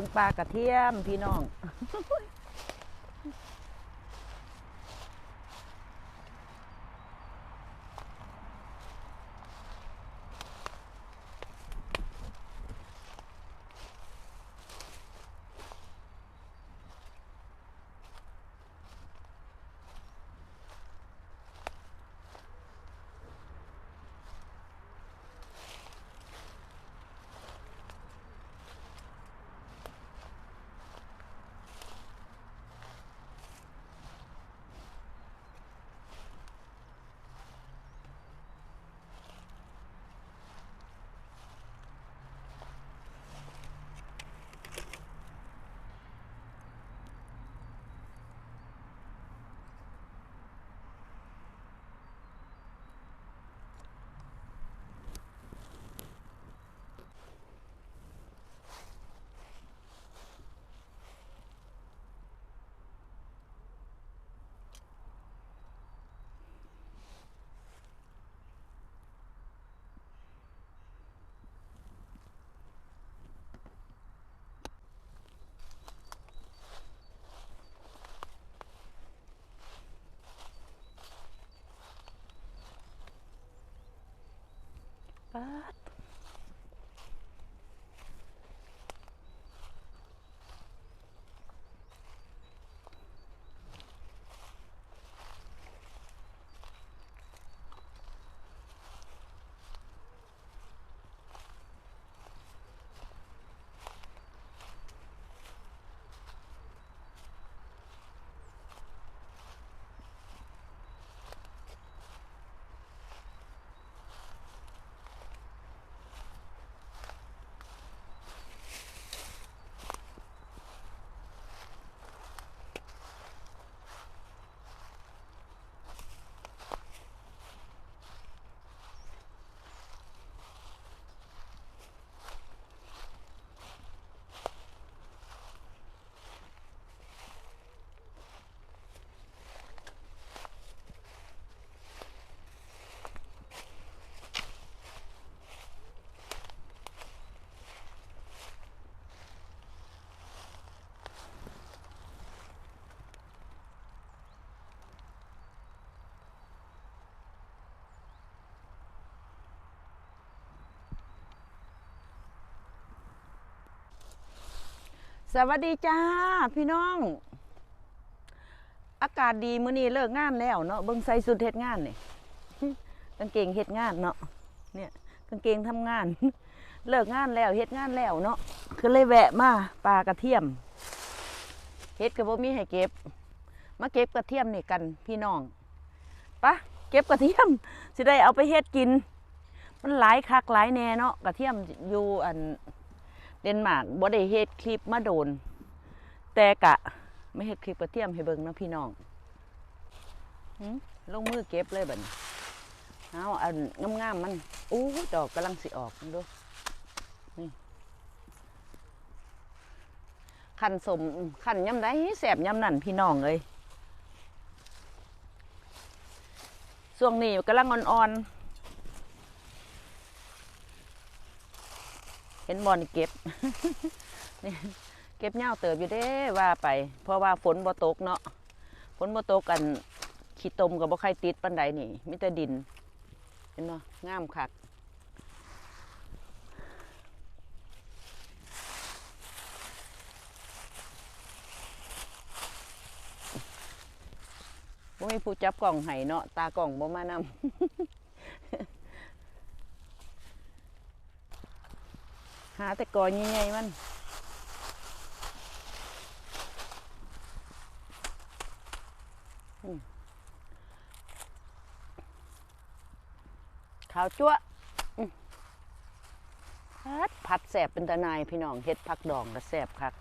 บิ่งปลากระเทียมพี่น้อง สวัสดีจ้าพี่น้อง อากาศดีมื้อนี้เลิกงานแล้วเนาะเบิ่งใส่สุดเฮ็ดงานนี่กางเกงเฮ็ดงานเนาะเนี่ยกางเกงทำงาน เลิกงานแล้วเฮ็ดงานแล้วเนาะคือเลยแวะมาปลากระเทียมเฮ็ดก็บ่มีให้เก็บ มาเก็บกระเทียมนี่กันพี่น้องปะเก็บกระเทียมสิได้เอาไปเฮ็ดกิน มันหลายคักหลายแน่เนาะกระเทียมอยู่อัน เดนมาร์กบ่ได้เฮ็ดคลิปมาโดน แต่กะไม่เฮ็ดคลิปกระเทียมให้เบิ่งนะพี่น้องลงมือเก็บเลยบัดนี้เอาอันงามๆมันอู้ดอกกำลังสิออกดูนี่ขันสมขันยำได้แสบยำนั่นพี่น้องเอ้ยช่วงนี้กำลังอ่อนๆ ห็นบอลเก็บนี่เก็บเหย้าเติบอยู่เด้ว่าไป เพราะว่าฝนบ่ตกเนาะฝนบ่ตกกันขี้ตมกับบ่ใครติดปันใดนี่มีแต่ดิน เห็นบ่งามคักบ่มีผู้จับกล่องให้เนาะตากล่องบ่มานำ หาแต่กอใหญ่ๆมันอืมขาวจั่วผัดผัดแสบเป็นตะนายพี่น้องเฮ็ดผักดองก็แสบคัก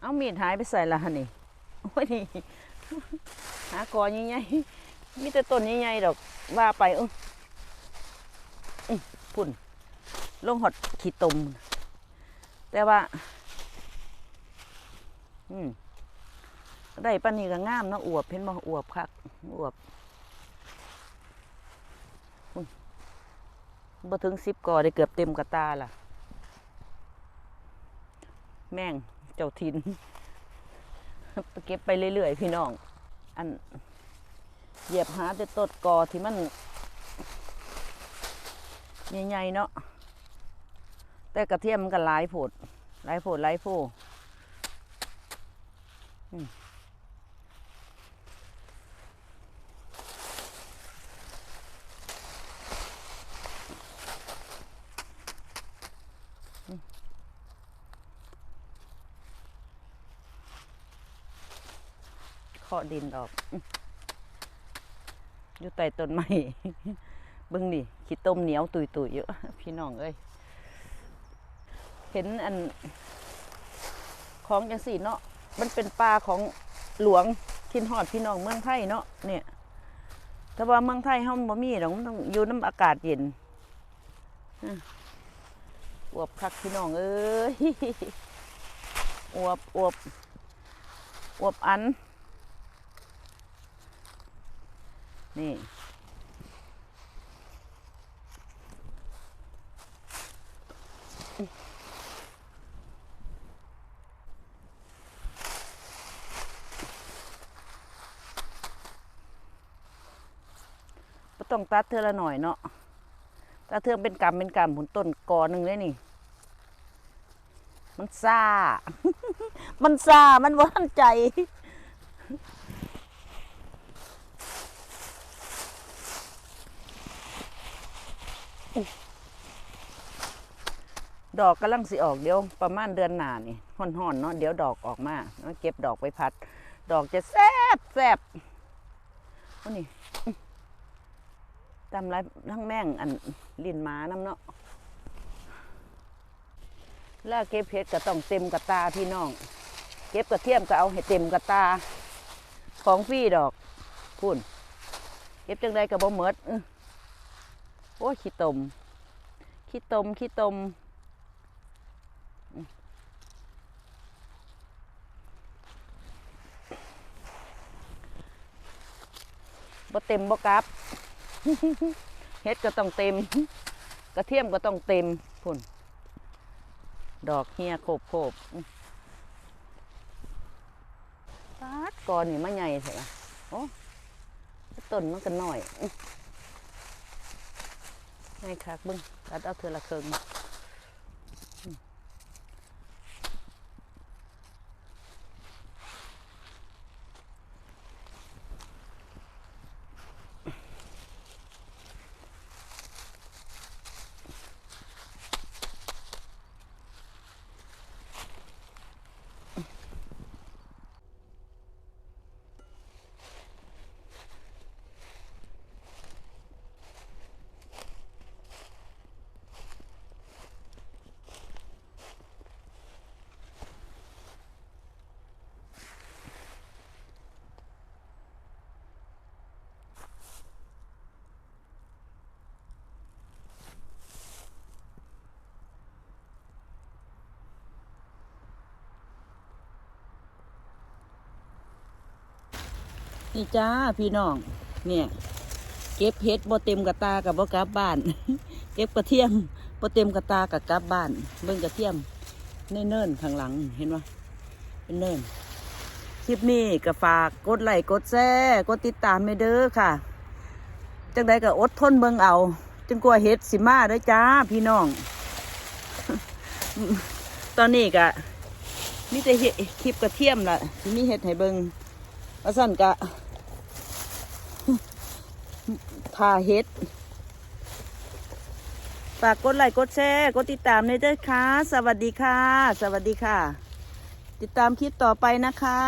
เอามีดหายไปใส่ละฮะนี่ โอ้ยนี่หากอใหญ่ๆมีแต่ต้นใหญ่ๆดอกว่าไปเอออื้อพุ่น ลงหอดขี้ตม แต่ว่า อืมได้ปันนี้ก็งามเนาะอวบเห็นบ่อวบคักอวบอุ๊ย บ่ถึงสิบก่อได้เกือบเต็มกระตาล่ะ แม่งเจ้าทินเก็บไปเรื่อยๆพี่น้อง อันเหยียบหาแต่ต้นกอที่มันใหญ่ๆเนาะแต่กระเทียมมันก็หลายโผดหลายโผดหลายโพอืม เคาะดินออก อยู่ใต้ต้นไม้เบิ่งนี่ขี้ต้มเหนียวตุยๆเยอะพี่น้องเอ้ยเห็นอันของจังสี่เนาะมันเป็นปลาของหลวงทินหอดพี่น้องเมืองไทยเนาะเนี่ยแต่ว่าเมืองไทยเฮาบ่มีดอกมันต้องอยู่น้ำอากาศเย็นอะอวบคักพี่น้องเอ้ยอวบอวบอวบอัน นี่ ต้องตัดเทือละหน่อยเนาะตัดเทือเป็นกำเป็นกำผลต้นกอหนึ่งเลยนี่ มันซ่ามันซ่ามันว่านใจ ดอกกำลังสิออกเดี๋ยวประมาณเดือนหน้านี่ห่อนๆเนาะเดี๋ยวดอกออกมาแล้วเก็บดอกไปพัด ดอกจะแซ่บแซ่บโอ้นี่จำไรทั้งแม่งอันลินหม้าน้ำเนาะแล้วเก็บเพชรก็ต้องเต็มกระตาพี่น้อง เก็บกระเทียมก็เอาให้เต็มกระตา ของฟรีดอกพุ่นเก็บจังใดกับบ่เมดโอ้ขี้ตมขี้ตมขี้ตม บ่เต็มบ่กลับเฮ็ดก็ต้องเต็ม กระเทียมก็ต้องเต็มพุ่น ดอกเฮียโคบโคบอื้อปาดกอนนี่มาใหญ่ใช่ไหมโอ้ต้นมันก็น้อยอื้คักบึ้งตัดเอาเธอละเคิงอื้อ นี่จ้าพี่น้อง เนี่ย เก็บเฮ็ดบ่เต็มกระตากับบ่กลับบ้าน เก็บกระเทียมบ่เต็มกระตากับกลับบ้าน เบิ่งกระเทียมในเนินข้างหลังเห็นปะเป็นเนินคลิปนี้ก็ฝากกดไลค์กดแชร์กดติดตามให้เด้อค่ะ จังใดก็อดทนเบิ่งเอาจนกว่าเฮ็ดสิมาเด้อจ้าพี่น้อง ตอนนี้ก็มีแต่เฮ็ดคลิปกระเทียมล่ะที่มีเฮ็ดให้เบิ่งว่าสั่นกะ ทาเฮ็ด ฝากกดไลค์กดแชร์กดติดตามในเด้อค่ะ สวัสดีค่ะ สวัสดีค่ะ ติดตามคลิปต่อไปนะคะ